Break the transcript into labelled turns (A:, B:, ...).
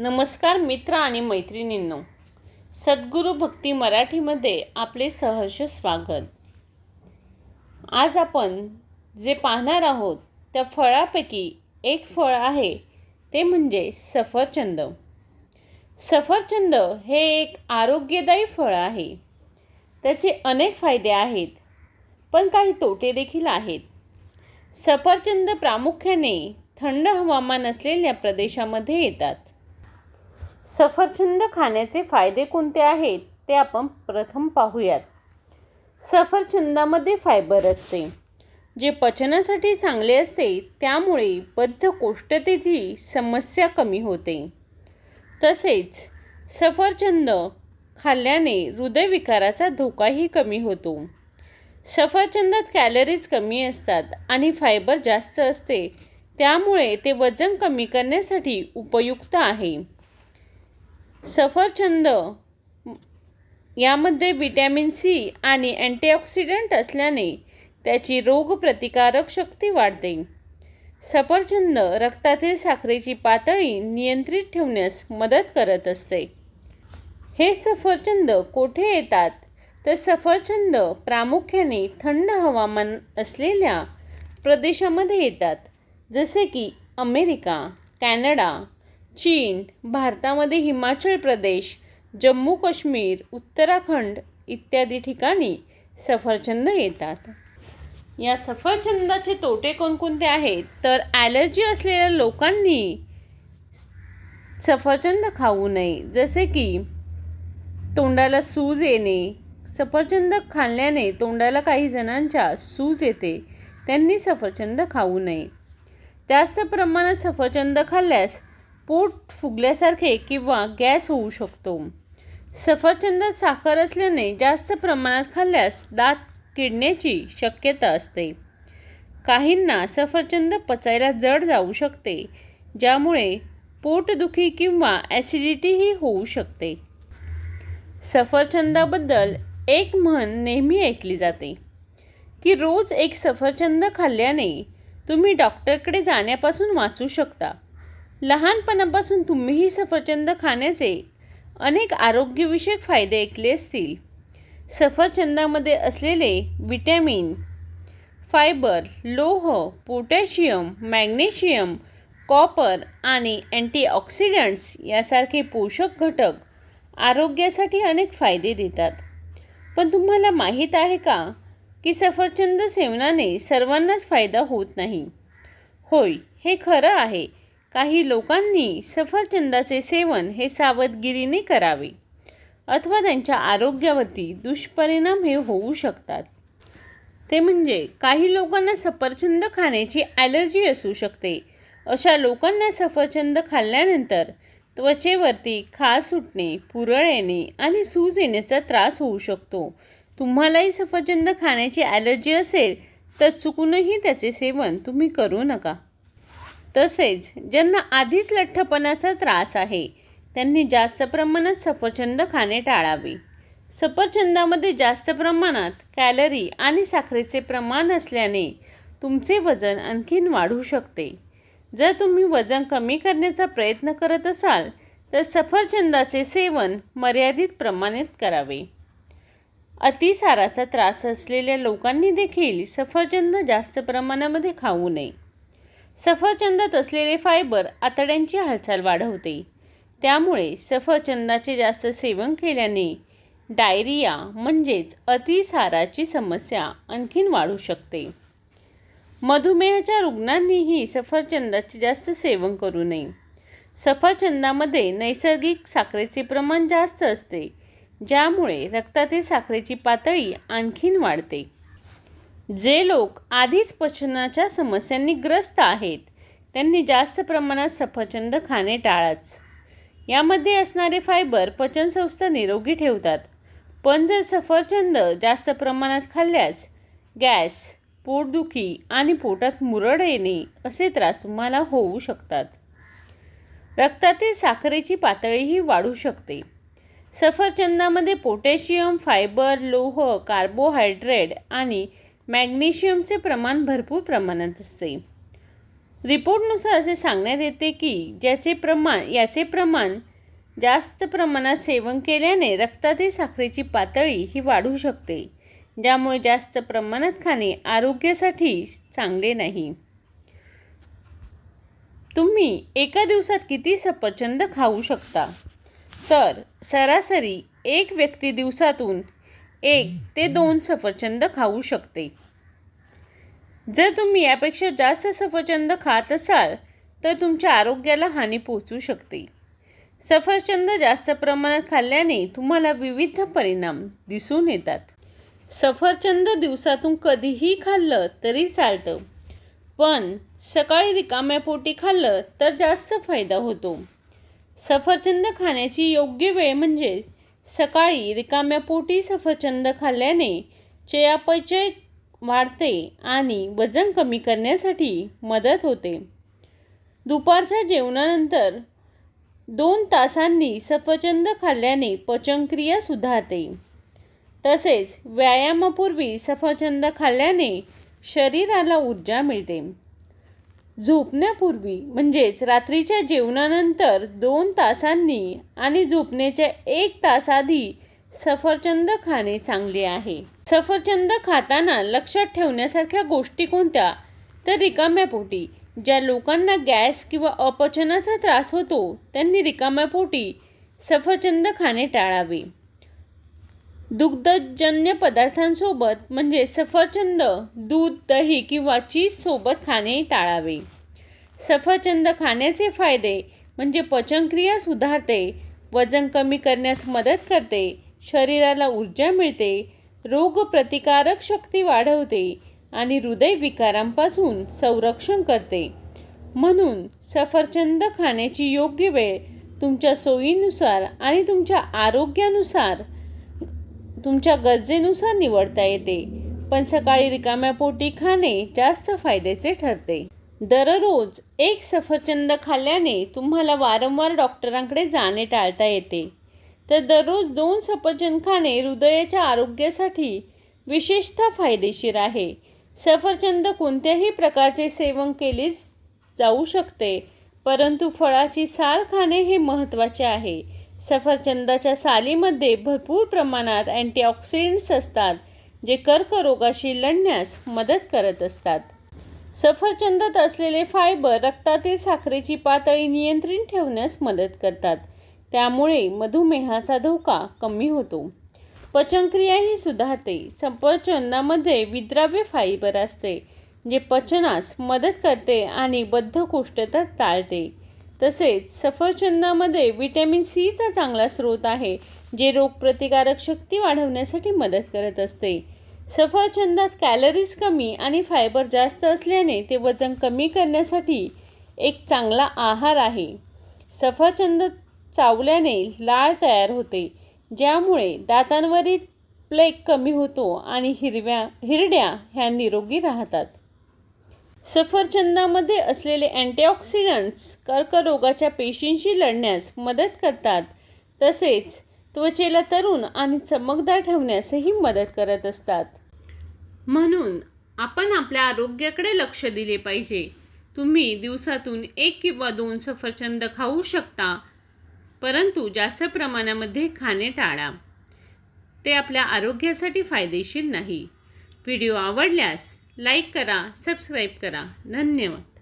A: नमस्कार मित्र आणि मैत्रिणींनो. सद्गुरू भक्ती मराठीमध्ये आपले सहर्ष स्वागत. आज आपण जे पाहणार आहोत त्या फळापैकी एक फळ आहे ते म्हणजे सफरचंद. सफरचंद हे एक आरोग्यदायी फळ आहे. त्याचे अनेक फायदे आहेत पण काही तोटे देखील आहेत. सफरचंद प्रामुख्याने थंड हवामान असलेल्या प्रदेशामध्ये येतात. सफरचंद खाण्याचे फायदे कोणते आहेत ते आपण प्रथम पाहूयात. सफरचंदामध्ये फायबर असते जे पचनासाठी चांगले असते त्यामुळे बद्धकोष्ठतेची समस्या कमी होते. तसेच सफरचंद खाल्ल्याने हृदयविकाराचा धोकाही कमी होतो. सफरचंदात कॅलरीज कमी असतात आणि फायबर जास्त असते त्यामुळे ते वजन कमी करण्यासाठी उपयुक्त आहे. सफरचंद यामध्ये विटॅमिन सी आणि अँटीऑक्सिडंट असल्याने त्याची रोगप्रतिकारक शक्ती वाढते. सफरचंद रक्तातील साखरेची पातळी नियंत्रित ठेवण्यास मदत करत असते. हे सफरचंद कोठे येतात? तर सफरचंद प्रामुख्याने थंड हवामान असलेल्या प्रदेशामध्ये येतात. जसे की अमेरिका कॅनडा चीन भारतामध्ये हिमाचल प्रदेश जम्मू काश्मीर उत्तराखंड इत्यादी ठिकाणी सफरचंद येतात. या सफरचंदाचे तोटे कोणकोणते आहेत? तर ॲलर्जी असलेल्या लोकांनी सफरचंद खाऊ नये. जसे की तोंडाला सूज येणे सफरचंद खाल्ल्याने तोंडाला काही जणांच्या सूज येते त्यांनी सफरचंद खाऊ नये. जास्त प्रमाणात सफरचंद खाल्ल्यास पोट फुगल्यासारखे किंवा गॅस होऊ शकतो. सफरचंदात साखर असल्याने जास्त प्रमाणात खाल्ल्यास दात किडण्याची शक्यता असते. काहींना सफरचंद पचायला जड जाऊ शकते ज्यामुळे पोटदुखी किंवा ॲसिडिटीही होऊ शकते. सफरचंदाबद्दल एक म्हण नेहमी ऐकली जाते की रोज एक सफरचंद खाल्ल्याने तुम्ही डॉक्टरकडे जाण्यापासून वाचू शकता. लहानपणापासून तुम्हीही सफरचंद खाण्याचे अनेक आरोग्यविषयक फायदे ऐकले असतील. सफरचंदामध्ये असलेले विटॅमिन फायबर लोह पोटॅशियम मॅग्नेशियम कॉपर आणि अँटीऑक्सिडंट्स यासारखे पोषक घटक आरोग्यासाठी अनेक फायदे देतात. पण तुम्हाला माहीत आहे का की सफरचंद सेवनाने सर्वांनाच फायदा होत नाही? होय हे खरं आहे. काही लोकांनी सफरचंदाचे सेवन हे सावधगिरीने करावे. अथवा त्यांच्या आरोग्यावरती दुष्परिणाम हे होऊ शकतात. ते म्हणजे काही लोकांना सफरचंद खाण्याची ॲलर्जी असू शकते. अशा लोकांना सफरचंद खाल्ल्यानंतर त्वचेवरती खास सुटणे पुरळ येणे आणि सूज येण्याचा त्रास होऊ शकतो. तुम्हालाही सफरचंद खाण्याची ॲलर्जी असेल तर चुकूनही त्याचे सेवन तुम्ही करू नका. तसेच ज्यांना आधीच लठ्ठपणाचा त्रास आहे त्यांनी जास्त प्रमाणात सफरचंद खाणे टाळावे. सफरचंदामध्ये जास्त प्रमाणात कॅलरी आणि साखरेचे प्रमाण असल्याने तुमचे वजन आणखीन वाढू शकते. जर तुम्ही वजन कमी करण्याचा प्रयत्न करत असाल तर सफरचंदाचे सेवन मर्यादित प्रमाणात करावे. अतिसाराचा त्रास असलेल्या लोकांनी देखील सफरचंद जास्त प्रमाणामध्ये खाऊ नये. सफरचंदात असलेले फायबर आतड्यांची हालचाल वाढवते. त्यामुळे सफरचंदाचे जास्त सेवन केल्याने डायरिया म्हणजेच अतिसाराची समस्या आणखीन वाढू शकते. मधुमेहाच्या रुग्णांनीही सफरचंदाचे जास्त सेवन करू नये. सफरचंदामध्ये नैसर्गिक साखरेचे प्रमाण जास्त असते ज्यामुळे रक्तातील साखरेची पातळी आणखीन वाढते. जे लोक आधीच पचनाच्या समस्यांनी ग्रस्त आहेत त्यांनी जास्त प्रमाणात सफरचंद खाणे टाळाच. यामध्ये असणारे फायबर पचनसंस्था निरोगी ठेवतात. पण जर सफरचंद जास्त प्रमाणात खाल्ल्यास गॅस पोटदुखी आणि पोटात मुरड येणे असे त्रास तुम्हाला होऊ शकतात. रक्तातील साखरेची पातळीही वाढू शकते. सफरचंदामध्ये पोटॅशियम फायबर लोह कार्बोहायड्रेट आणि मॅग्नेशियमचे प्रमाण भरपूर प्रमाणात असते. रिपोर्टनुसार असे सांगण्यात येते की ज्याचे प्रमाण याचे प्रमाण जास्त प्रमाणात सेवन केल्याने रक्तातील साखरेची पातळी ही वाढू शकते ज्यामुळे जास्त प्रमाणात खाणे आरोग्यासाठी चांगले नाही. तुम्ही एका दिवसात किती सफरचंद खाऊ शकता? तर सरासरी एक व्यक्ती दिवसातून एक ते दोन सफरचंद खाऊ शकते. जर तुम्ही यापेक्षा जास्त सफरचंद खात असाल तर तुमच्या आरोग्याला हानी पोहोचू शकते. सफरचंद जास्त प्रमाणात खाल्ल्याने तुम्हाला विविध परिणाम दिसून येतात. सफरचंद दिवसातून कधीही खाल्लं तरी चालतं. पण सकाळी रिकाम्या पोटी खाल्लं तर जास्त फायदा होतो. सफरचंद खाण्याची योग्य वेळ म्हणजे सकाळी रिकाम्या पोटी सफरचंद खाल्ल्याने चयापचय वाढते आणि वजन कमी करण्यासाठी मदत होते. दुपारच्या जेवणानंतर दोन तासांनी सफरचंद खाल्ल्याने पचनक्रिया सुधारते. तसेच व्यायामापूर्वी सफरचंद खाल्ल्याने शरीराला ऊर्जा मिळते. झोपण्यापूर्वी म्हणजेच रात्रीच्या जेवणानंतर दोन तासांनी आणि झोपण्याच्या एक तास आधी सफरचंद खाणे चांगले आहे. सफरचंद खाताना लक्षात ठेवण्यासारख्या गोष्टी कोणत्या? तर रिकाम्या पोटी ज्या लोकांना गॅस किंवा अपचनाचा त्रास होतो त्यांनी रिकाम्या पोटी सफरचंद खाणे टाळावे. दुग्धजन्य पदार्थांसोबत म्हणजे सफरचंद दूध दही किंवा चीजसोबत खाणे टाळावे. सफरचंद खाण्याचे फायदे म्हणजे पचनक्रिया सुधारते वजन कमी करण्यास मदत करते शरीराला ऊर्जा मिळते रोगप्रतिकारक शक्ती वाढवते आणि हृदयविकारांपासून संरक्षण करते. म्हणून सफरचंद खाण्याची योग्य वेळ तुमच्या सोयीनुसार आणि तुमच्या आरोग्यानुसार तुमच्या गरजेनुसार निवडता येते पण सकाळी रिकाम्या पोटी खाणे जास्त फायद्याचे ठरते. दररोज एक सफरचंद खाल्ल्याने तुम्हाला वारंवार डॉक्टरांकडे जाणे टाळता येते. तर दररोज दोन सफरचंद खाणे हृदयाच्या आरोग्यासाठी विशेषतः फायदेशीर आहे. सफरचंद कोणत्याही प्रकारचे सेवन केले जाऊ शकते परंतु फळाची साल खाणे हे महत्त्वाचे आहे. सफरचंदाच्या सालीमध्ये भरपूर प्रमाणात अँटीऑक्सिडंट्स असतात जे कर्करोगाशी लढण्यास मदत करत असतात. सफरचंदात असलेले फायबर रक्तातील साखरेची पातळी नियंत्रित ठेवण्यास मदत करतात. त्यामुळे मधुमेहाचा धोका कमी होतो. पचनक्रियाही सुधारते. सफरचंदामध्ये विद्राव्य फायबर असते जे पचनास मदत करते आणि बद्धकोष्ठता टाळते. तसेच सफरचंदामध्ये विटॅमिन सीचा चांगला स्रोत आहे जे रोगप्रतिकारक शक्ती वाढवण्यासाठी मदत करत असते. सफरचंदात कॅलरीज कमी आणि फायबर जास्त असल्याने ते वजन कमी करण्यासाठी एक चांगला आहार आहे. सफरचंद चावल्याने लाळ तयार होते ज्यामुळे दातांवरील प्लेक कमी होतो आणि हिरव्या हिरड्या ह्या निरोगी राहतात. सफरचंदामध्ये असलेले अँटीऑक्सिडंट्स कर्करोगाच्या पेशींशी लढण्यास मदत करतात. तसेच त्वचेला तरुण आणि चमकदार ठेवण्यासही मदत करत असतात. म्हणून आपण आपल्या आरोग्याकडे लक्ष दिले पाहिजे. तुम्ही दिवसातून एक किंवा दोन सफरचंद खाऊ शकता परंतु जास्त प्रमाणामध्ये खाणे टाळा. ते आपल्या आरोग्यासाठी फायदेशीर नाही. व्हिडिओ आवडल्यास लाईक करा सबस्क्राईब करा धन्यवाद